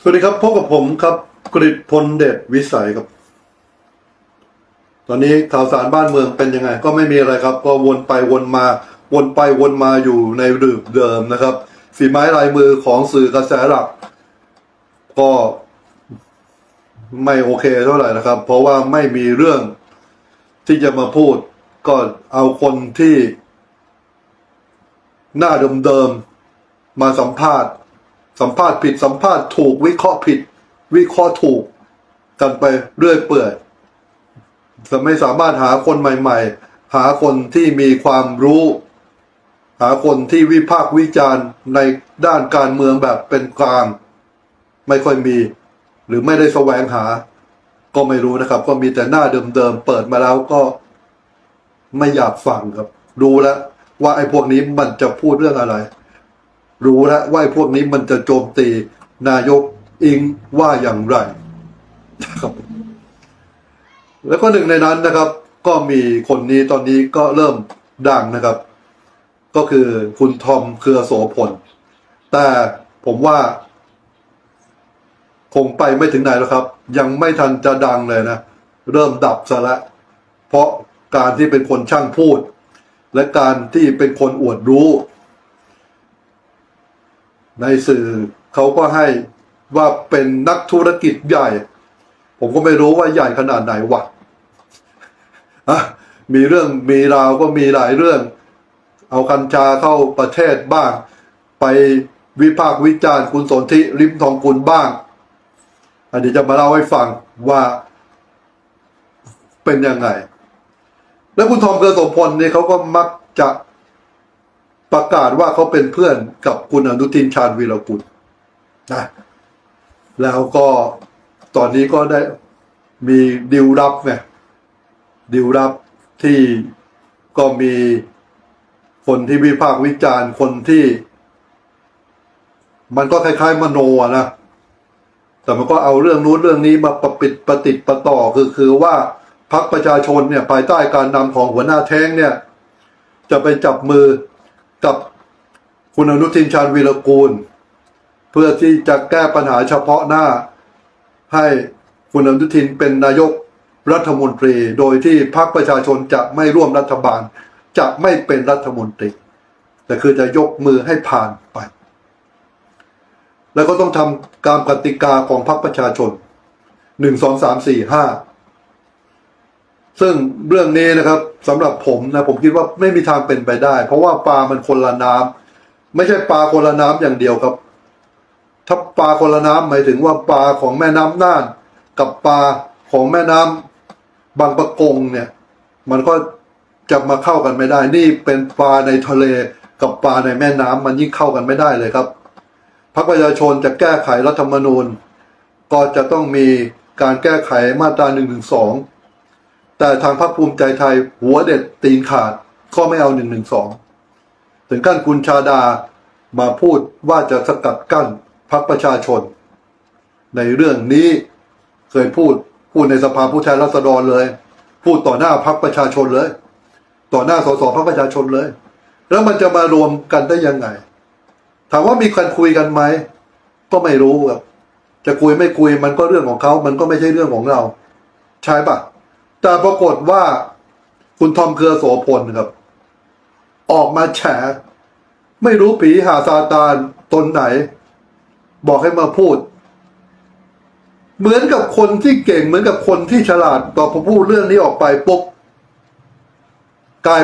สวัสดีครับพบกับผมครับกฤษพลเดชวิสัยครับ ตอนนี้ข่าวสารบ้านเมืองเป็นยังไง ก็ไม่มีอะไรครับ ก็วนไปวนมา วนไปวนมาอยู่ในรูปเดิมนะครับฝีไม้ลายมือของสื่อกระแสหลัก ก็ไม่โอเคเท่าไหร่นะครับ เพราะว่าไม่มีเรื่องที่จะมาพูด ก็เอาคนที่ หน้าเดิมๆมาสัมภาษณ์ สัมภาษณ์ผิดสัมภาษณ์ถูก วิเคราะห์ผิด วิเคราะห์ถูก กันไปเรื่อยเปื่อยจะไม่สามารถหาคนใหม่ ๆ หาคนที่มีความรู้ หาคนที่วิพากษ์วิจารณ์ในด้านการเมืองแบบเป็นกลาง ไม่ค่อยมี หรือไม่ได้แสวงหา ก็ไม่รู้นะครับ ก็มีแต่หน้าเดิมๆเปิดมาแล้วก็ไม่อยากฟังครับ รู้แล้วว่าไอ้พวกนี้มันจะพูดเรื่องอะไร รู้แล้วว่าพวกนี้มันจะโจมตีนายกอิงว่าอย่างไรนะครับ แล้วก็หนึ่งในนั้นนะครับ ก็มีคนนี้ตอนนี้ก็เริ่มดังนะครับ ก็คือคุณทอมเครือโสพล แต่ผมว่าคงไปไม่ถึงไหนแล้วครับ ยังไม่ทันจะดังเลยนะ เริ่มดับซะแล้วเพราะการที่เป็นคนช่างพูด และการที่เป็นคนอวดรู้ ในสื่อเขาก็ให้ว่าเป็นนักธุรกิจใหญ่ ผมก็ไม่รู้ว่าใหญ่ขนาดไหนวะะมีเรื่องมีราวก็มีหลายเรื่อง เอากัญชาเข้าประเทศบ้าง ไปวิพากษ์วิจารณ์คุณสนธิริมทองกุลบ้าง อันนี้จะมาเล่าให้ฟังว่าเป็นยังไง แล้วคุณทอมเกลือสมพลนี่เขาก็มักจะ ประกาศว่าเขาเป็นเพื่อนกับคุณอนุทินชาญวีรกุลนะแล้วก็ตอนนี้ก็ได้มีดิวรับไงดิวรับที่ก็มีคนที่วิพากษ์วิจารณ์คนที่ มันก็คล้าย ๆ มโนนะแต่มันก็เอาเรื่องนู้นเรื่องนี้มาประปิดประติดประต่อคือคือว่าพรรคประชาชนเนี่ยภายใต้การนำของหัวหน้าแท้งเนี่ย จะไปจับมือ กับคุณอนุทินชาญวีรกูล เพื่อที่จะแก้ปัญหาเฉพาะหน้า ให้คุณอนุทินเป็นนายกรัฐมนตรี โดยที่พรรคประชาชนจะไม่ร่วมรัฐบาล จะไม่เป็นรัฐมนตรี แต่คือจะยกมือให้ผ่านไป แล้วก็ต้องทำการกติกาของพรรคประชาชนหนึ่งสองสามสี่ห้า ซึ่งเรื่องนี้นะครับสำหรับผมนะผมคิดว่าไม่มีทางเป็นไปได้ เพราะว่าปลามันคนละน้ำไม่ใช่ปลาคนละน้ำอย่างเดียวครับ ถ้าปลาคนละน้ำหมายถึงว่าปลาของแม่น้ำน่าน กับปลาของแม่น้ำบางปะกงเนี่ย มันก็จะมาเข้ากันไม่ได้ นี่เป็นปลาในทะเลกับปลาในแม่น้ำมันยิ่งเข้ากันไม่ได้เลยครับพรรคประชาชนจะแก้ไขรัฐธรรมนูญ ก็จะต้องมีการแก้ไขมาตรา1นึ แต่ทางพรรคภูมิใจไทยหัวเด็ดตีนขาดก็ไม่เอา1นึถึงขั้นคุณชาดามาพูดว่าจะสกัดกั้นพรรคประชาชน ในเรื่องนี้เคยพูดพูดในสภาผู้แทนราษฎรเลย พูดต่อหน้าพรรคประชาชนเลย ต่อหน้าสสพรรคประชาชนเลย แล้วมันจะมารวมกันได้ยังไง ถามว่ามีการคุยกันไหมก็ไม่รู้ครับจะคุยไม่คุยมันก็เรื่องของเขา มันก็ไม่ใช่เรื่องของเรา ใช่ปะ แต่ปรากฏว่าคุณทอมเครือโสพลครับ ออกมาแฉ ไม่รู้ผีหาซาตานตนไหน บอกให้มาพูด เหมือนกับคนที่เก่งเหมือนกับคนที่ฉลาดต่อพอพูดเรื่องนี้ออกไปปุ๊บกลาย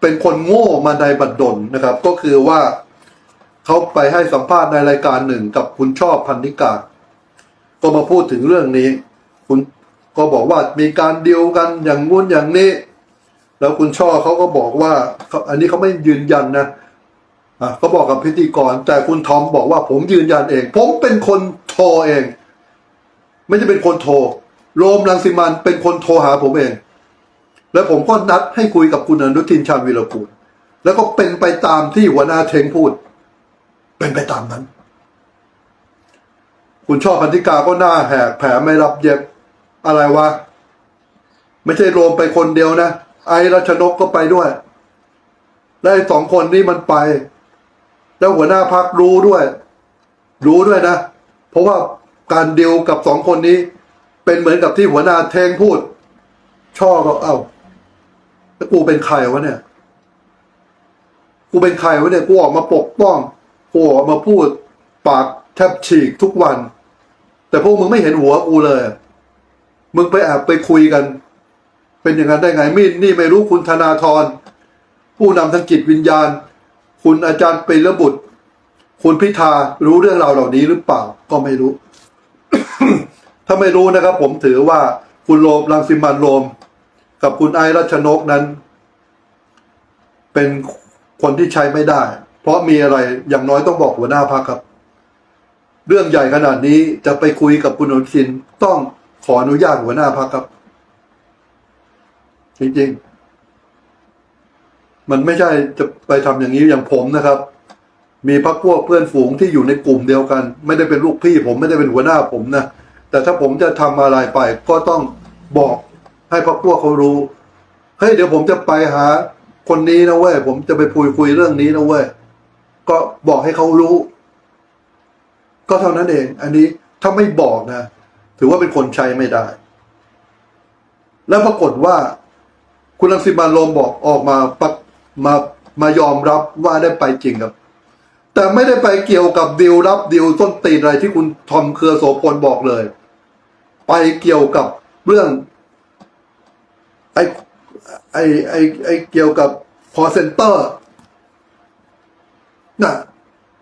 เป็นคนโง่มาในบัดดลนะครับ ก็คือว่าเขาไปให้สัมภาษณ์ในรายการหนึ่งกับคุณชอบพันธิกาก็มาพูดถึงเรื่องนี้ คุณ ก็บอกว่ามีการเดีลกันอย่างงู้นอย่างนี้ แล้วคุณช่อเขาก็บอกว่า อันนี้เขาไม่ยืนยันนะอะเขาบอกกับพิธีกร แต่คุณทอมบอกว่าผมยืนยันเอง ผมเป็นคนโทรเอง ไม่ใช่เป็นคนโทรโรมรังสิมันเป็นคนโทรหาผมเอง แล้วผมก็นัดให้คุยกับคุณอนุทินชาญวีรกูลแล้วก็เป็นไปตามที่หัวหน้าเทงพูด เป็นไปตามนั้น คุณชอบพันธิกาก็หน้าแหกแผลไม่รับเย็บ อะไรวะ ไม่ใช่รวมไปคนเดียวนะ ไอ้รัชนกก็ไปด้วย และไอ้สองคนนี้มันไป แล้วหัวหน้าพักรู้ด้วย รู้ด้วยนะ เพราะว่าการเดิวกับสองคนนี้ เป็นเหมือนกับที่หัวหน้าเทงพูด ช่อก็เอ้าแล้วกูเป็นใครวะเนี่ย กูเป็นใครวะเนี่ย กูออกมาปกป้อง กูออกมาพูด ปากแทบฉีกทุกวัน แต่พวกมึงไม่เห็นหัวกูเลย มึงไปแอบไปคุยกัน เป็นอย่างนั้นได้ไงมินี่ไม่รู้คุณธนาธรผู้นำทางจิตวิญญาณ คุณอาจารย์เป็นระบุตร คุณพิธารู้เรื่องราวเหล่านี้หรือเปล่าก็ไม่รู้ ถ้าไม่รู้นะครับ ผมถือว่าคุณโรมรังสิมันต์โรมกับคุณไอรัชนกนั้น เป็นคนที่ใช้ไม่ได้ เพราะมีอะไรอย่างน้อยต้องบอกหัวหน้าพักครับ เรื่องใหญ่ขนาดนี้จะไปคุยกับคุณอนุทินต้อง ขออนุญาตหัวหน้าพักครับ จริงๆ มันไม่ใช่จะไปทำอย่างนี้อย่างผมนะครับ มีพักพวกเพื่อนฝูงที่อยู่ในกลุ่มเดียวกัน ไม่ได้เป็นลูกพี่ ผมไม่ได้เป็นหัวหน้าผมนะแต่ถ้าผมจะทำอะไรไป ก็ต้องบอกให้พักพวกเขารู้เฮ้ยเดี๋ยวผมจะไปหา คนนี้นะเว้ยผมจะไปคุยคุยเรื่องนี้นะเว้ยก็บอกให้เขารู้ ก็เท่านั้นเอง อันนี้ถ้าไม่บอกนะ ถือว่าเป็นคนใช้ไม่ได้ แล้วปรากฏว่า คุณรังสิมันโรมบอกออกมาปักมามายอมรับว่าได้ไปจริงครับ แต่ไม่ได้ไปเกี่ยวกับดีลรับดีลต้นตีนอะไรที่คุณทอมเครือโสพลบอกเลย ไปเกี่ยวกับเรื่อง ไอไอไอไอเกี่ยวกับพอเซนเตอร์น่ะ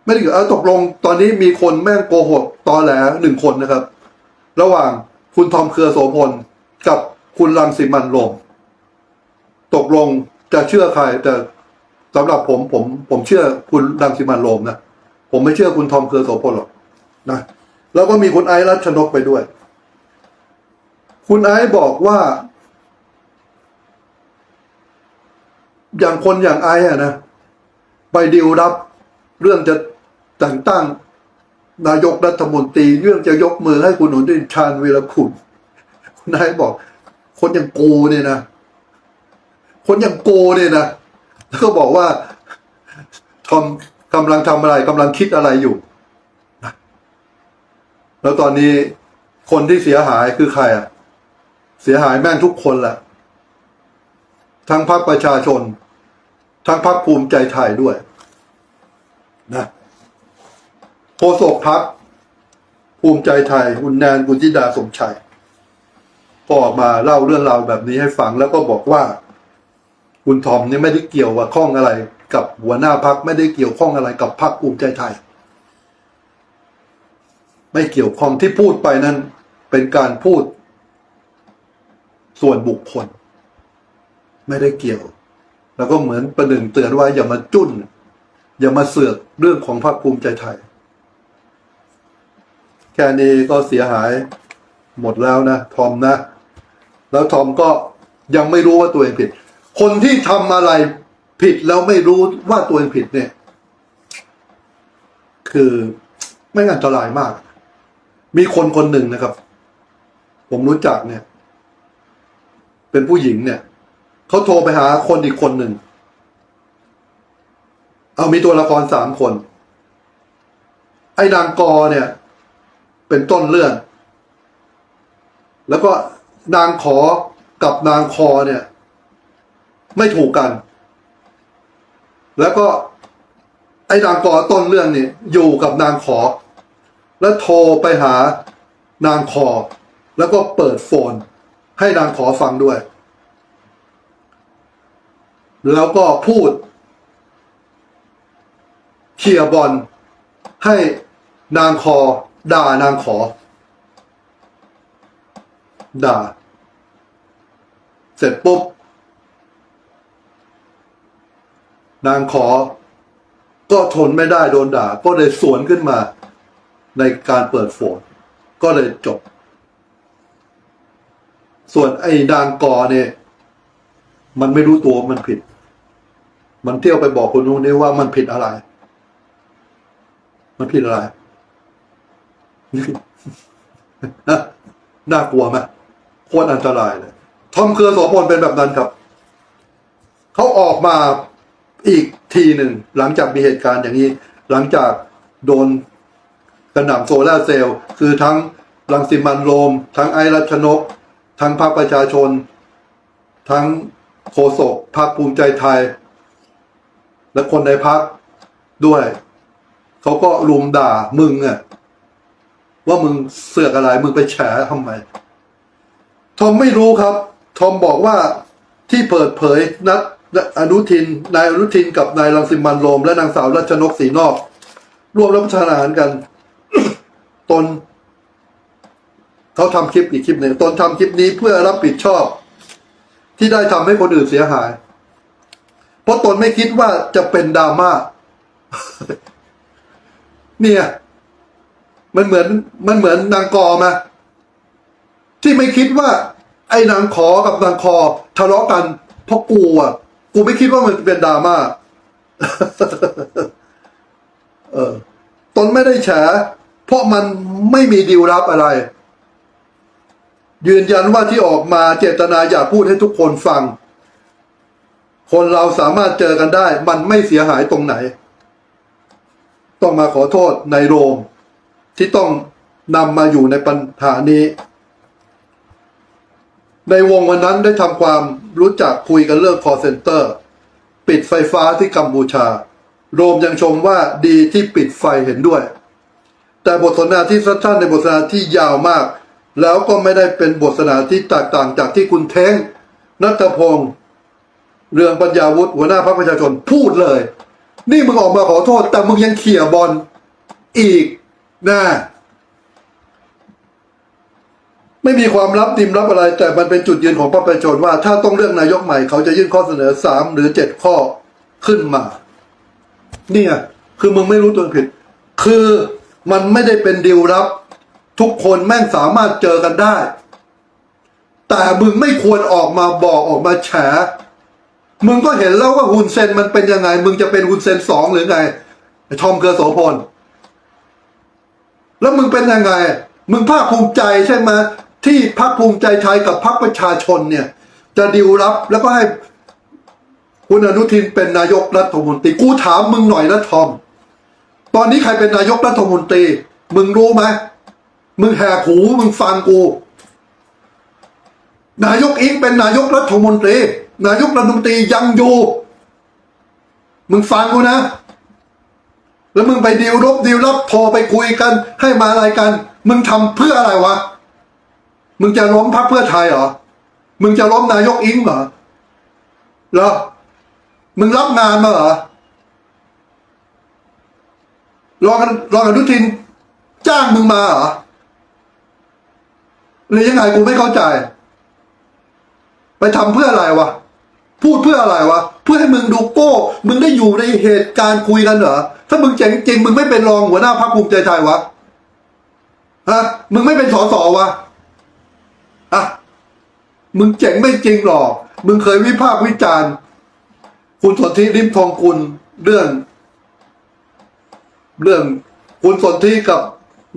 ไม่ได้เกี่ยวตกลงตอนนี้มีคนแม่งโกหกตอแหลหนึ่งคนนะครับ ระหว่างคุณทอมเครือโสพลกับคุณรังสิมันต์โรมตกลงจะเชื่อใครแต่สำหรับผมผมผมเชื่อคุณรังสิมันต์โรมนะผมไม่เชื่อคุณทอมเครือโสพลหรอกนะแล้วก็มีคุณไอซ์รัชนกไปด้วย คุณไอซ์บอกว่า อย่างคนอย่างไอซ์อะนะไปดิวรับเรื่องจะแต่งตั้ง นายกรัฐมนตรีเรื่องจะยกมือให้คุณหนุนดินชาญวีรคุณนายบอก คนอย่างกูเนี่ยนะ คนอย่างโกเนี่ยนะแล้วก็บอกว่าทอมกำลังทำอะไรกำลังคิดอะไรอยู่ แล้วตอนนี้คนที่เสียหายคือใครอะ เสียหายแม่งทุกคนแหละทั้งพรรคประชาชน ทั้งพรรคภูมิใจไทยด้วย นะ โฆษกพักภูมิใจไทยคุณแนนกุลธิดาสมชัย ก็ออกมาเล่าเรื่องราวแบบนี้ให้ฟังแล้วก็บอกว่า คุณทอมนี่ไม่ได้เกี่ยวว่าข้องอะไร กับหัวหน้าพักไม่ได้เกี่ยวข้องอะไรกับพักภูมิใจไทย ไม่เกี่ยวข้องที่พูดไปนั้น เป็นการพูด ส่วนบุคคล ไม่ได้เกี่ยว แล้วก็เหมือนประหนึ่งเตือนว่าอย่ามาจุ้น อย่ามาเสือกเรื่องของพรรคภูมิใจไทย แค่นี้ก็เสียหายหมดแล้วนะทอมนะ แล้วทอมก็ยังไม่รู้ว่าตัวเองผิด คนที่ทำอะไรผิดแล้วไม่รู้ว่าตัวเองผิดเนี่ย คือไม่งอันตรายมาก มีคนคนหนึ่งนะครับ ผมรู้จักเนี่ย เป็นผู้หญิงเนี่ยเขาโทรไปหาคนอีกคนหนึ่งเอามีตัวละครสามคน ไอ้นางกอเนี่ย เป็นต้นเรื่อง แล้วก็นางขอกับนางคอเนี่ย ไม่ถูกกัน แล้วก็ ไอ้นางกอต้นเรื่องเนี่ย อยู่กับนางขอ แล้วโทรไปหานางคอ แล้วก็เปิดโฟน ให้นางขอฟังด้วย แล้วก็พูดเคลียร์บอลให้นางคอ ด่านางขอ ด่า เสร็จปุ๊บ นางขอ ก็ทนไม่ได้โดนด่า ก็เลยสวนขึ้นมา ในการเปิดโฟนก็เลยจบ ส่วนไอ้นางกอเนี่ย มันไม่รู้ตัวมันผิด มันเที่ยวไปบอกคนนู้นนี่ว่ามันผิดอะไร มันผิดอะไร น่ากลัวไหมโคตรอันตรายเลยทอมเครือโสพลเป็นแบบนั้นครับ เขาออกมาอีกทีหนึ่ง หลังจากมีเหตุการณ์อย่างนี้ หลังจากโดนกระหน่ำโซลาเซลล์คือทั้งรังสิมันโรม ทั้งไอรัชนก ทั้งพรรคประชาชน ทั้งโฆษกพรรคภูมิใจไทย และคนในพรรคด้วย เขาก็รุมด่ามึงอะ ว่ามึงเสือกอะไรมึงไปแฉทำไมทอมไม่รู้ครับ ทอมบอกว่าที่เปิดเผยนัดอนุทิน นายอนุทินกับนายรังสิมันโรม และนางสาวรัชนกศรีนอก ร่วมรับประทานอาหารกัน ตนเขาทำคลิปอีกคลิปหนึ่งตนทำคลิปนี้เพื่อรับผิดชอบ ที่ได้ทำให้คนอื่นเสียหาย เพราะตนไม่คิดว่าจะเป็นดราม่าเนี่ย มันเหมือนมันเหมือนนางกอมา ที่ไม่คิดว่า ไอ้นางขอกับนางคอทะเลาะกันเพราะกูอะ กูไม่คิดว่ามันเป็นดราม่าเออตนไม่ได้แฉเพราะมันไม่มีดีลลับอะไร ยืนยันว่าที่ออกมาเจตนาอยากพูดให้ทุกคนฟัง คนเราสามารถเจอกันได้ มันไม่เสียหายตรงไหน ต้องมาขอโทษในโรม ที่ต้องนำมาอยู่ในปัญหานี้ ในวงวันนั้นได้ทำความรู้จักคุยกันเรื่อง call center ปิดไฟฟ้าที่กัมพูชา โรมยังชมว่าดีที่ปิดไฟเห็นด้วย แต่บทสนทนาที่สั้นๆในบทสนทนาที่ยาวมาก แล้วก็ไม่ได้เป็นบทสนทนาที่แตกต่างจากที่คุณเท้งนัทพงศ์เรืองปัญญาวุฒิหัวหน้าพรรคประชาชนพูดเลย นี่มึงออกมาขอโทษ แต่มึงยังเขี่ยบอลอีก นะไม่มีความลับติมลับอะไร แต่มันเป็นจุดยืนของประชาชนว่า ถ้าต้องเลือกนายกใหม่ เขาจะยื่นข้อเสนอสามหรือเจ็ดข้อขึ้นมา เนี่ย คือมึงไม่รู้ตัวผิด คือมันไม่ได้เป็นดีลลับ ทุกคนแม่งสามารถเจอกันได้ แต่มึงไม่ควรออกมาบอกออกมาแฉมึงก็เห็นแล้วว่าฮุนเซนมันเป็นยังไง มึงจะเป็นฮุนเซนสองหรือไงทอมเกอโสพล แล้วมึงเป็นยังไง มึงภาคภูมิใจใช่ไหมที่พรรคภูมิใจไทยกับพรรคประชาชนเนี่ย จะดิวรับแล้วก็ให้คุณอนุทินเป็นนายกรัฐมนตรีกูถามมึงหน่อยนะทอม ตอนนี้ใครเป็นนายกรัฐมนตรี มึงรู้ไหมมึงแหกหูมึงฟังกูนายกอิงเป็นนายกรัฐมนตรี นายกรัฐมนตรียังอยู่ มึงฟังกูนะ แล้วมึงไปดีลรบดีลรับโทรไปคุยกัน ให้มาอะไรกัน มึงทำเพื่ออะไรวะ มึงจะล้มพรรคเพื่อไทยเหรอ มึงจะล้มนายกอิงเหรอเหรอ มึงรับงานมาเหรอรองรองอนุทิน จ้างมึงมาเหรอหรือยังไงกูไม่เข้าใจ ไปทำเพื่ออะไรวะ พูดเพื่ออะไรวะ เพื่อให้มึงดูโก้ มึงได้อยู่ในเหตุการณ์คุยกันเหรอ ถ้ามึงเจ๋งจริง มึงไม่เป็นรองหัวหน้าพรรคภูมิใจไทยวะฮะมึงไม่เป็นสสวะอะมึงเจ๋งไม่จริงหรอก มึงเคยวิพากษ์วิจารณ์ คุณสนธิริมทองคุณเรื่อง เรื่องคุณสนธิกับ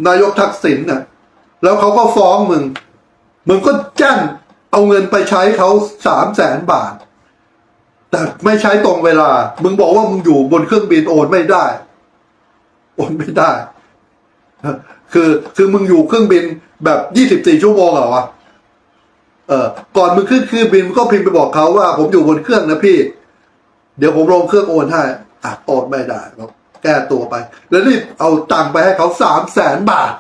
นายกทักษิณน่ะ แล้วเขาก็ฟ้องมึง มึงก็จ้างเอาเงินไปใช้เขาสามแสนบาท แต่ไม่ใช้ตรงเวลา มึงบอกว่ามึงอยู่บนเครื่องบินโอนไม่ได้ โอนไม่ได้ คือคือมึงอยู่เครื่องบินแบบยี่สิบสี่ชั่วโมงเหรอวะ เออ ก่อนมึงขึ้นเครื่องบินมึงก็พิมพ์ไปบอกเขาว่า ผมอยู่บนเครื่องนะพี่ เดี๋ยวผมลงเครื่องโอนให้อะโอนไม่ได้ก็แก้ตัวไป แล้วรีบเอาตังค์ไปให้เขาสามแสนบาท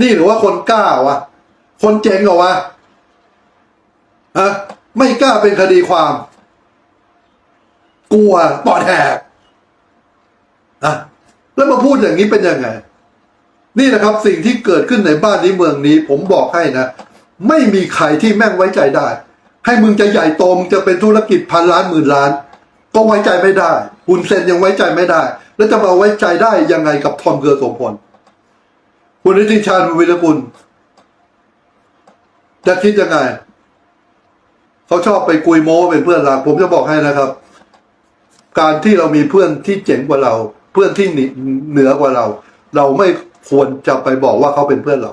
นี่หรือว่าคนกล้าวะ คนเจ๋งเหรอวะฮะไม่กล้าเป็นคดีความ กลัวปอดแหกอะแล้วมาพูดอย่างนี้เป็นยังไง นี่นะครับสิ่งที่เกิดขึ้นในบ้านนี้เมืองนี้ ผมบอกให้นะ ไม่มีใครที่แม่งไว้ใจได้ ให้มึงจะใหญ่โตมึงจะเป็นธุรกิจพันล้านหมื่นล้าน ก็ไว้ใจไม่ได้หุ่นเซนยังไว้ใจไม่ได้ แล้วจะมาไว้ใจได้ยังไงกับทอมเกอร์สมพลคุณนิติชาญวิรกุลจะคิดยังไงเขาชอบไปกุยโม้เป็นเพื่อนรักผมจะบอกให้นะครับ การที่เรามีเพื่อนที่เจ๋งกว่าเรา เพื่อนที่เหนือกว่าเรา เราไม่ควรจะไปบอกว่าเขาเป็นเพื่อนเรา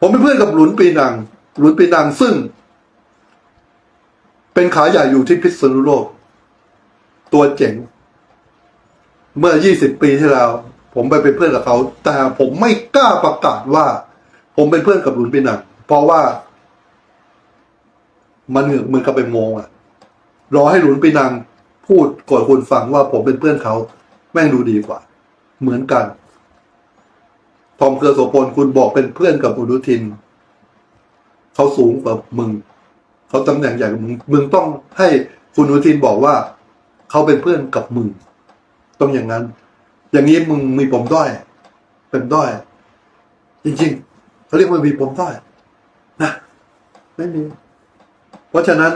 ผมเป็นเพื่อนกับหลุนปีนัง หลุนปีนังซึ่ง เป็นขาใหญ่อยู่ที่พิษณุโลก ตัวเจ๋ง เมื่อ20ปีที่แล้ว ผมไปเป็นเพื่อนกับเขา แต่ผมไม่กล้าประกาศว่า ผมเป็นเพื่อนกับหลุนปีนัง เพราะว่า มันเหมือนมือกับไปโมงอะรอให้หลุนปีนัง พูดก่อนคุณฟังว่าผมเป็นเพื่อนเขา แม่งดูดีกว่า เหมือนกัน ทอมเครือโสพลคุณบอกเป็นเพื่อนกับอนุทิน เขาสูงกว่ามึง เขาตำแหน่งใหญ่กว่ามึง มึงต้องให้คุณอนุทินบอกว่า เขาเป็นเพื่อนกับมึง ต้องอย่างนั้น อย่างนี้มึงมีผมด้อย เป็นด้อย จริงๆเขาเรียกว่ามีผมด้อยนะ ไม่มี เพราะฉะนั้น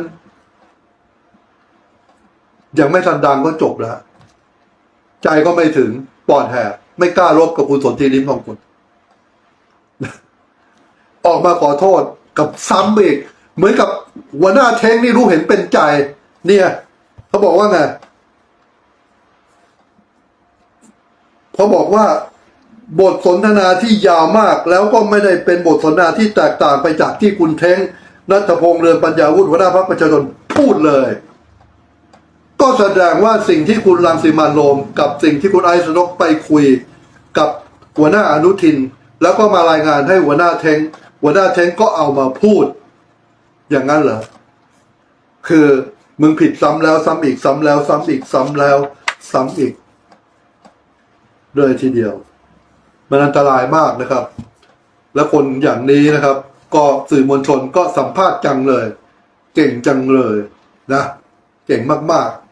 ยังไม่ทันดังก็จบแล้วใจก็ไม่ถึงปอดแหกไม่กล้ารบกับคุณสนธิลิ้มของคุณ ออกมาขอโทษกับซ้ำอีกเหมือนกับหัวหน้าเท้งนี่รู้เห็นเป็นใจ เนี่ยเขาบอกว่าไงเขาบอกว่า บทสนทนาที่ยาวมาก แล้วก็ไม่ได้เป็นบทสนทนาที่แตกต่างไปจากที่คุณเท้งนัทพงษ์เรือนปัญญาวุฒิหัวหน้าพรรคประชาชนพูดเลย ก็แสดงว่าสิ่งที่คุณรังสีมันโรม กับสิ่งที่คุณไอซ์นกไปคุยกับหัวหน้าอนุทิน แล้วก็มารายงานให้หัวหน้าเทงหัวหน้าเทงก็เอามาพูด อย่างนั้นเหรอคือมึงผิดซ้ำแล้วซ้ำอีกซ้ำแล้วซ้ำอีกซ้ำแล้ว ซ้ำอีกเลยทีเดียว มันอันตรายมากนะครับ และคนอย่างนี้นะครับ ก็สื่อมวลชนก็สัมภาษณ์จังเลย เก่งจังเลยนะ เก่งมากๆ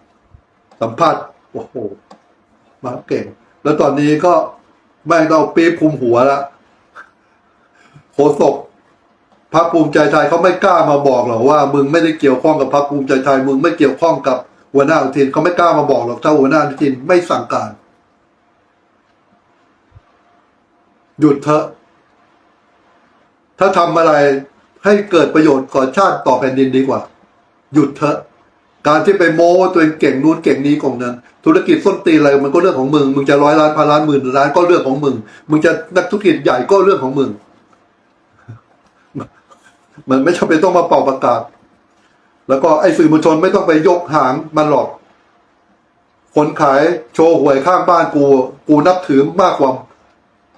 สัมภาษณ์โอ้โหมาเก่ง แล้วตอนนี้ก็แม่งต้องปี๊บคุมหัวแล้วโฆษกพรรคภูมิใจไทยเขาไม่กล้ามาบอกหรอกว่า มึงไม่ได้เกี่ยวข้องกับพรรคภูมิใจไทย มึงไม่เกี่ยวข้องกับหัวหน้าอนุทินเขาไม่กล้ามาบอกหรอกถ้าหัวหน้าอนุทินไม่สั่งการ หยุดเถอะ ถ้าทำอะไรให้เกิดประโยชน์ก่อชาติต่อแผ่นดินดีกว่า หยุดเถอะ การที่ไปโม้ว่าตัวเองเก่งนู้นเก่งนี้ของนั้นธุรกิจส้นตีอะไรมันก็เรื่องของมึง มึงจะร้อยล้านพันล้านหมื่นล้านก็เรื่องของมึง มึงจะนักธุรกิจใหญ่ก็เรื่องของมึง มันไม่จำเป็นต้องมาเป่าประกาศ แล้วก็ไอ้สื่อมวลชนไม่ต้องไปยกหางมันหรอก คนขายโชว์หวยข้างบ้านกู กูนับถือมากกว่า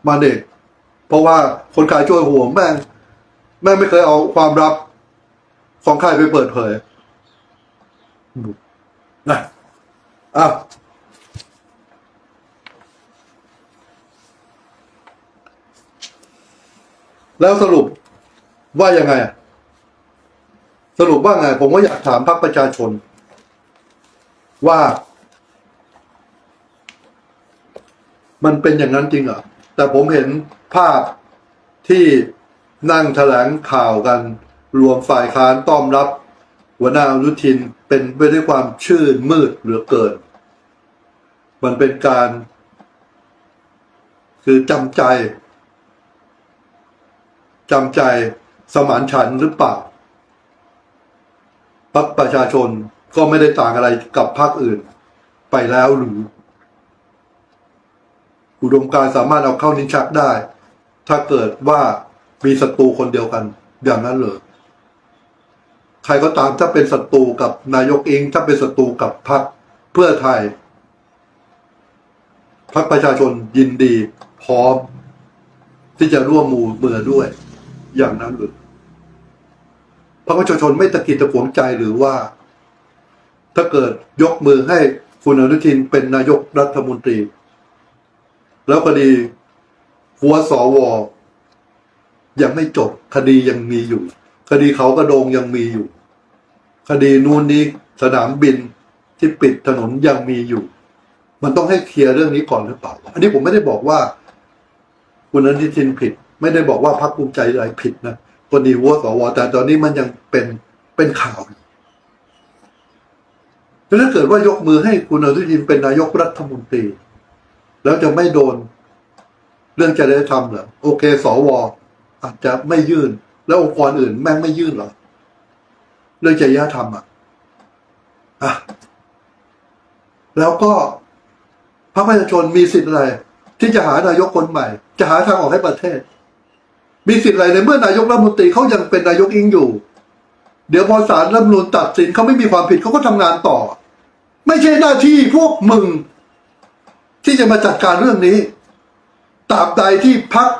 มันเองเพราะว่าคนขายโชว์หวยแม่แม่ไม่เคยเอาความลับของใครไปเปิดเผย นะอะแล้วสรุปว่ายังไงอะสรุปว่าไง ผมก็อยากถามพรรคประชาชน ว่า มันเป็นอย่างนั้นจริงเหรอแต่ผมเห็นภาพที่นั่งแถลงข่าวกัน รวมฝ่ายค้านต้อมรับ หัวหน้าอนุทินเป็นไปด้วยความชื่นมืดเหลือเกิน มันเป็นการ คือจำใจจำใจสมานฉันหรือเปล่าพรรคประชาชนก็ไม่ได้ต่างอะไรกับพรรคอื่น ไปแล้วหรือ อุดมการสามารถเอาเข้านินชักได้ ถ้าเกิดว่ามีศัตรูคนเดียวกัน อย่างนั้นเลย ใครก็ตามถ้าเป็นศัตรูกับนายกเอง ถ้าเป็นศัตรูกับพรรคเพื่อไทยพรรคประชาชนยินดี พร้อม ที่จะร่วมมือมือด้วย อย่างนั้นเลยพรรคประชาชนไม่ตะกิดตะขวงใจหรือว่า ถ้าเกิดยกมือให้คุณอนุทินเป็นนายกรัฐมนตรี แล้วคดีหัวสวยังไม่จบ คดียังมีอยู่ คดีเขากระโดงยังมีอยู่ คดีนู่นนี้สนามบินที่ปิดถนนยังมีอยู่ มันต้องให้เคลียร์เรื่องนี้ก่อนหรือเปล่า อันนี้ผมไม่ได้บอกว่า คุณอนุทินผิด ไม่ได้บอกว่าพรรคภูมิใจอะไรผิดนะคดีหัวสวแต่ตอนนี้มันยังเป็นเป็นข่าวอยู่ถ้าเกิดว่ายกมือให้คุณอนุทินเป็นนายกรัฐมนตรี แล้วจะไม่โดนเรื่องจริยธรรมเหรอโอเค สวอาจจะไม่ยื่น แล้วองค์กรอื่นแม่งไม่ยื่นเหรอ เรื่องจริยธรรมอะอะแล้วก็พรรคประชาชนมีสิทธิ์อะไร ที่จะหานายกคนใหม่ จะหาทางออกให้ประเทศ มีสิทธิ์อะไรในเมื่อนายกรัฐมนตรีเขายังเป็นนายกอิงอยู่ เดี๋ยวพอศาลรัฐมนูญตัดสินเขาไม่มีความผิดเขาก็ทำงานต่อ ไม่ใช่หน้าที่พวกมึง ที่จะมาจัดการเรื่องนี้ตราบใดที่พัก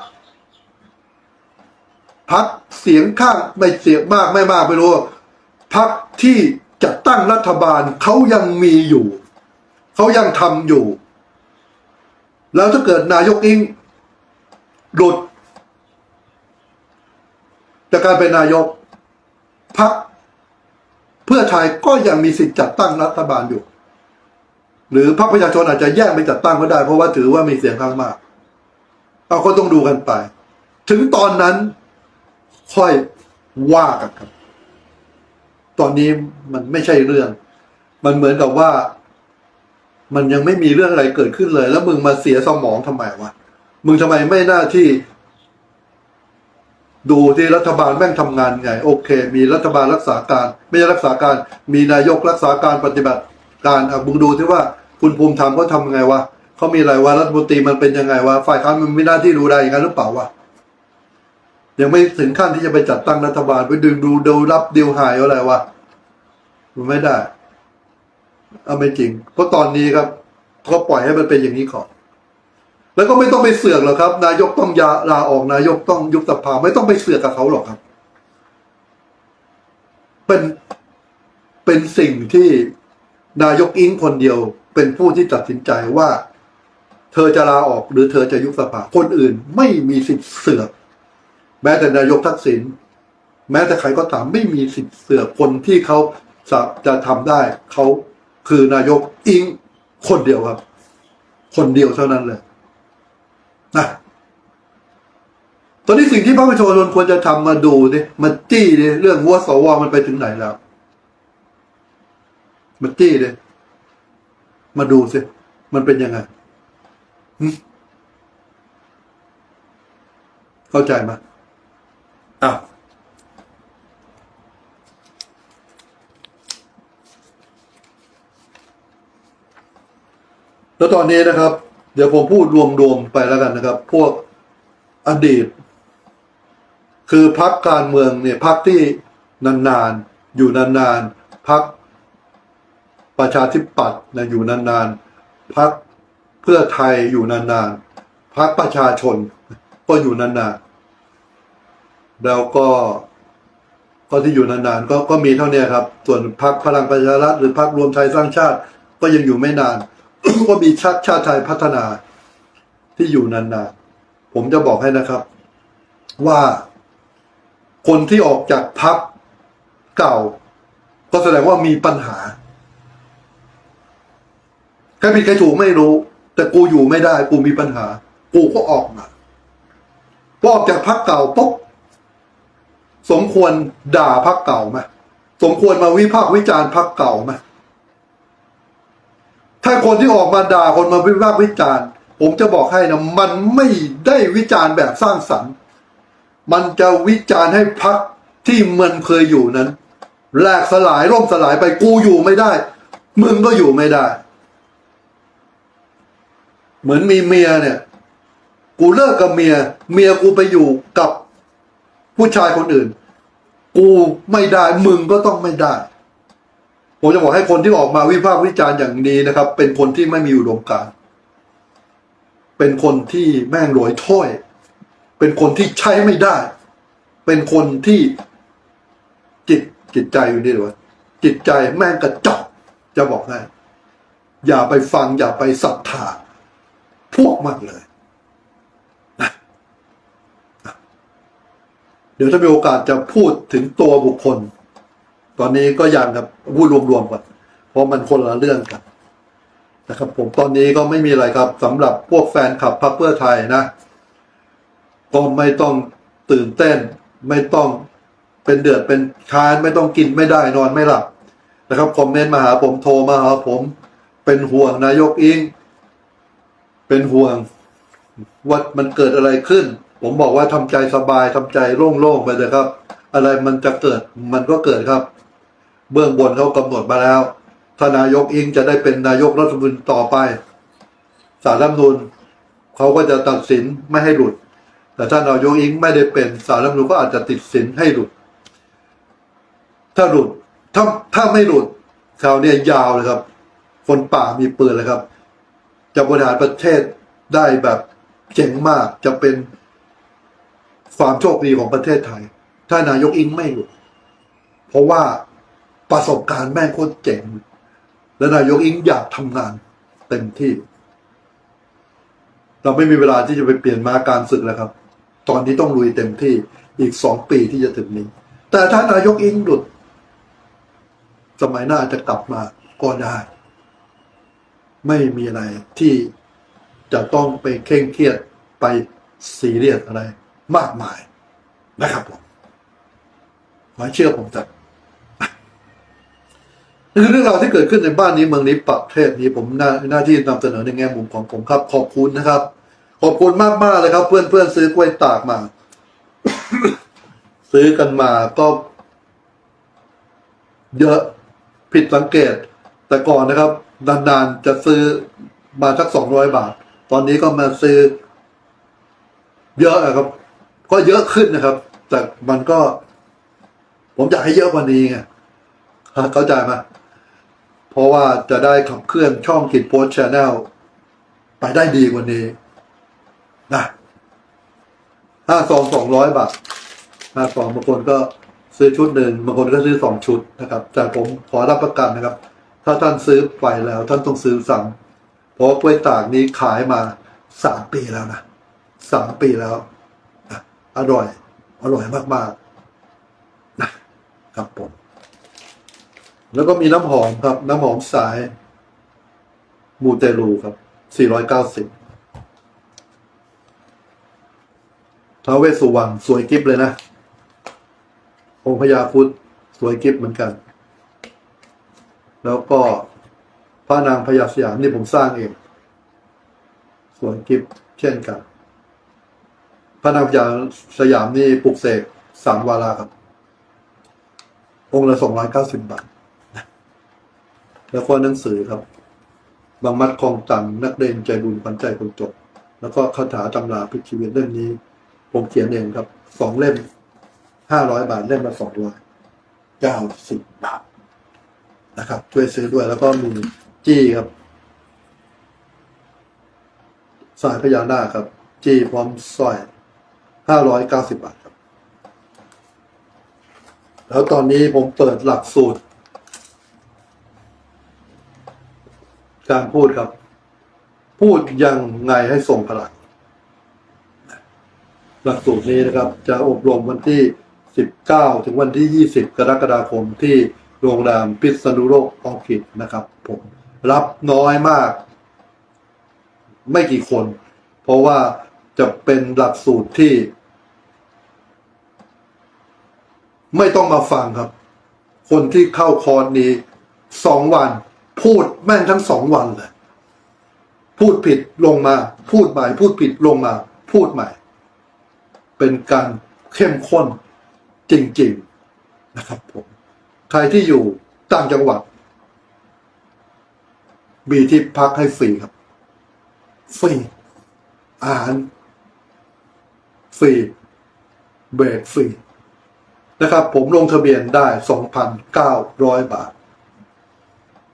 พักเสียงข้างไม่เสียงมากไม่มากไม่รู้ พักที่จะตั้งรัฐบาลเขายังมีอยู่ เขายังทำอยู่ แล้วถ้าเกิดนายกอิงหลุดจากการเป็นนายกพักเพื่อไทยก็ยังมีสิทธิ์จัดตั้งรัฐบาลอยู่ หรือพรรคประชาชนอาจจะแยกไปจัดตั้งก็ได้ เพราะว่าถือว่ามีเสียงข้างมากเราก็ต้องดูกันไป ถึงตอนนั้นค่อยว่ากันครับ ตอนนี้มันไม่ใช่เรื่อง มันเหมือนกับว่า มันยังไม่มีเรื่องอะไรเกิดขึ้นเลย แล้วมึงมาเสียสมองทำไมวะมึงทำไมไม่หน้าที่ ดูที่รัฐบาลแม่งทำงานไง โอเค มีรัฐบาลรักษาการ ไม่ใช่รักษาการ มีนายกรักษาการปฏิบัติการอะมึงดูที่ว่าคุณภูมิธรรมเขาทำไงวะเขามีอะไรวะรัฐมนตรีมันเป็นยังไงวะฝ่ายค้านมันมีหน้าที่ดูได้อย่างนั้นหรือเปล่าวะ ยังไม่ถึงขั้นที่จะไปจัดตั้งรัฐบาล ไปดึงดูดูรับเดีลหายอะไรวะมันไม่ได้เอาไม่จริง เพราะตอนนี้ครับก็ปล่อยให้มันเป็นอย่างนี้ก่อนแล้วก็ไม่ต้องไปเสือกหรอกครับ นายกต้องยาลาออกนายกต้องยุบสภาไม่ต้องไปเสือกกับเขาหรอกครับ เป็นเป็นสิ่งที่นายกอิงคนเดียว เป็นผู้ที่ตัดสินใจว่า เธอจะลาออกหรือเธอจะยุบสภาคนอื่นไม่มีสิทธิ์เสือก แม้แต่นายกทักษิณแม้แต่ใครก็ตามไม่มีสิทธิ์เสือกคนที่เขาจะจะทำได้ เขาคือนายกอิงคนเดียวครับ คนเดียวเท่านั้นเลยนะตอนนี้สิ่งที่พระประชาชนควรจะทำมาดูดิมาจี้ดิเรื่องวัวสวมันไปถึงไหนแล้วมาจี้ดิมาดูสิมันเป็นยังไงเข้าใจไหม อ้าวแล้วตอนนี้นะครับ เดี๋ยวผมพูดรวมๆไปแล้วกันนะครับ พวกอดีต คือพักการเมืองเนี่ยพักที่นานๆ อยู่นานๆพักประชาธิปัตย์นะอยู่นานๆพักเพื่อไทยอยู่นานๆพักประชาชนก็อยู่นานๆ แล้วก็ก็ที่อยู่นานๆก็ก็มีเท่านี้ครับ ส่วนพักพลังประชารัฐหรือพักรวมไทยสร้างชาติ ก็ยังอยู่ไม่นาน ก็มีชาติชาติไทยพัฒนาที่อยู่นานๆผมจะบอกให้นะครับ ว่าคนที่ออกจากพักเก่า ก็แสดงว่ามีปัญหาใครผิดใครถูกไม่รู้ แต่กูอยู่ไม่ได้ กูมีปัญหา กูก็ออกมาพอออกจากพักเก่าปุ๊บ สมควรด่าพักเก่าไหมสมควรมาวิพากษ์วิจารณ์พักเก่าไหมถ้าคนที่ออกมาด่าคนมาวิพากษ์วิจารณ์ ผมจะบอกให้นะมันไม่ได้วิจารณ์แบบสร้างสรรค์ มันจะวิจารณ์ให้พักที่มันเคยอยู่นั้นแหลกสลายร่มสลายไปกูอยู่ไม่ได้ มึงก็อยู่ไม่ได้ เหมือนมีเมียเนี่ย กูเลิกกับเมีย เมียกูไปอยู่กับ ผู้ชายคนอื่น กูไม่ได้มึงก็ต้องไม่ได้ ผมจะบอกให้คนที่ออกมาวิพากษ์วิจารณ์อย่างนี้นะครับ เป็นคนที่ไม่มีอุดมการ เป็นคนที่แม่งรวยถ้วยเป็นคนที่ใช้ไม่ได้ เป็นคนที่จิตจิตใจอยู่นี่เลยวะจิตใจแม่งกระจอกจะบอกให้อย่าไปฟังอย่าไปศรัทธาพวกมันเลยนะนะ เดี๋ยวถ้ามีโอกาสจะพูดถึงตัวบุคคล ตอนนี้ก็ยังครับพูดรวมๆก่อนเพราะมันคนละเรื่องกันนะครับ ผมตอนนี้ก็ไม่มีอะไรครับสำหรับพวกแฟนคลับพรรคเพื่อไทยนะ ก็ไม่ต้องตื่นเต้น ไม่ต้องเป็นเดือดเป็นคานไม่ต้องกินไม่ได้นอนไม่หลับนะครับคอมเมนต์มาหาผมโทรมาหาผม เป็นห่วงนายกอิงเป็นห่วงว่ามันเกิดอะไรขึ้น ผมบอกว่าทำใจสบายทำใจโล่งๆไปเลยครับ อะไรมันจะเกิดมันก็เกิดครับ เบื้องบนเขากำหนดมาแล้วถ้านายกอิงจะได้เป็นนายกรัฐมนตรีต่อไปสารรัฐมนูญเขาก็จะตัดสินไม่ให้หลุด แต่ถ้านายกอิงไม่ได้เป็นสารรัฐมนูญก็อาจจะติดสินให้หลุด ถ้าหลุดถ้าถ้าไม่หลุดคราวนี้ยยาวเลยครับ คนป่ามีปืนเลยครับ จะบริหารประเทศได้แบบเจ๋งมากจะเป็น ความโชคดีของประเทศไทย ถ้านายกอิงไม่หลุด เพราะว่าประสบการณ์แม่งโคตรเจ๋ง และนายกอิงอยากทำงานเต็มที่ เราไม่มีเวลาที่จะไปเปลี่ยนมาการศึกแล้วครับ ตอนนี้ต้องลุยเต็มที่อีกสองปีที่จะถึงนี้ แต่ถ้านายกอิงหลุด สมัยหน้าจะกลับมาก็ได้ ไม่มีอะไรที่จะต้องไปเคร่งเครียดไปซีเรียสอะไร มากมายนะครับผมขอให้เชื่อผมเถอะนี่คือเรื่องราวที่เกิดขึ้นในบ้านนี้เมืองนี้ประเทศนี้ผมหน้าหน้าที่นำเสนอในแง่มุมของผมครับ ขอบคุณนะครับ ขอบคุณมากมากเลยครับ เพื่อนเพื่อนซื้อกล้วยตากมา ซื้อกันมาก็ เยอะผิดสังเกต แต่ก่อนนะครับนานๆจะซื้อมาสักสองร้อยบาท ตอนนี้ก็มาซื้อ เยอะอะครับ ก็เยอะขึ้นนะครับ แต่มันก็ ผมอยากให้เยอะกว่านี้ไงเข้าใจไหมเพราะว่าจะได้ขับเคลื่อนช่องกิจโพสชแนลไปได้ดีกว่านี้นะห้าซองสองร้อยบาทห้าซองบางคนก็ซื้อชุดหนึ่งบางคนก็ซื้อสองชุดนะครับ แต่ผมขอรับประกันนะครับ ถ้าท่านซื้อไปแล้ว ท่านต้องซื้อซ้ำเพราะกล้วยตากนี้ขายมาสามปีแล้วนะสามปีแล้ว อร่อย อร่อยมากๆนะครับผม แล้วก็มีน้ำหอมครับ น้ำหอมสาย มูเตลูครับ 490ท้าเวสสุวรรณสวยกิฟเลยนะ องค์พญาพุทธสวยกิฟเหมือนกัน แล้วก็พระนางพญาสยามนี่ผมสร้างเอง สวยกิฟเช่นกัน พระนางพญาสยามนี่ปลุกเสกสามวาระครับ องค์ละสองร้อยเก้าสิบบาท แล้วก็หนังสือครับ บางมัดคลองตันนักเรียนใจบุญปันใจคนจบ แล้วก็คาถาตำราพิชีวิตเล่มนี้ ผมเขียนเองครับ สองเล่มห้าร้อยบาทเล่มละสองร้อยเก้าสิบบาทนะครับ ช่วยซื้อด้วยแล้วก็มีจี้ครับ สายพญานาคครับ จี้พร้อมสร้อย ห้าร้อยเก้าสิบบาทครับ แล้วตอนนี้ผมเปิดหลักสูตร การพูดครับ พูดยังไงให้ส่งพลัง หลักสูตรนี้นะครับ จะอบรมวันที่ 19 ถึงวันที่ 20 กรกฎาคมที่โรงแรมพิษณุโลกออคิดนะครับ ผมรับน้อยมาก ไม่กี่คน เพราะว่า จะเป็นหลักสูตรที่ ไม่ต้องมาฟังครับ คนที่เข้าคอร์สนี้สองวัน พูดแม่งทั้งสองวันเลย พูดผิดลงมา พูดใหม่ พูดผิดลงมา พูดใหม่ เป็นการเข้มข้นจริง ๆนะครับผมใครที่อยู่ต่างจังหวัด มีที่พักให้ฟรีครับ ฟรีอาหาร ฟรีเบรกฟรีนะครับ ผมลงทะเบียนได้ 2,900 บาท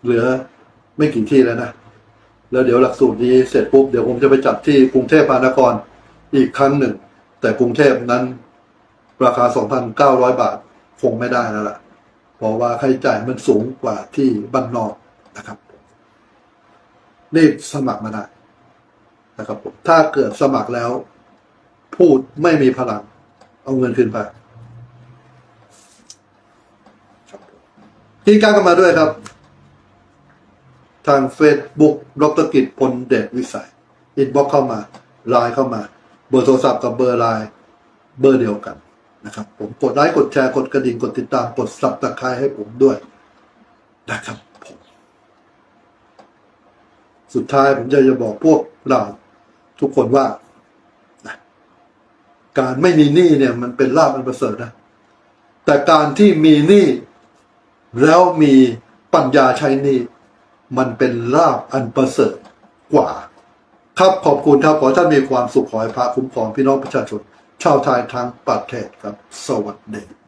เหลือไม่กี่ที่แล้วนะ แล้วเดี๋ยวหลักสูตรนี้เสร็จปุ๊บ เดี๋ยวผมจะไปจัดที่กรุงเทพมหานครอีกครั้งหนึ่ง แต่กรุงเทพนั้น ราคา 2,900 บาท คงไม่ได้แล้วล่ะ เพราะว่าค่าใช้จ่ายมันสูงกว่าที่บ้านนอกนะครับรีบสมัครมาได้นะครับผมถ้าเกิดสมัครแล้ว พูดไม่มีพลัง เอาเงินคืนไปที่การกันมาด้วยครับ ทางเฟซบุ๊กดรกิจพลเดชวิสัยอินบ็อกเข้ามาไลน์เข้ามา เบอร์โทรศัพท์กับเบอร์ไลน์เบอร์เดียวกันนะครับ ผมกดไลค์กดแชร์กดกระดิ่งกดติดตามกดสับตะไคร้ให้ผมด้วยนะครับผมสุดท้ายผมจะจะบอกพวกเราทุกคนว่า การไม่มีหนี้เนี่ยมันเป็นลาภอันประเสริฐนะแต่การที่มีหนี้แล้วมีปัญญาใช้หนี้มันเป็นลาภอันประเสริฐกว่า ครับขอบคุณครับขอท่านมีความสุขขอให้พระคุ้มครองพี่น้องประชาชน ชาวไทยทั้งประเทศครับ สวัสดี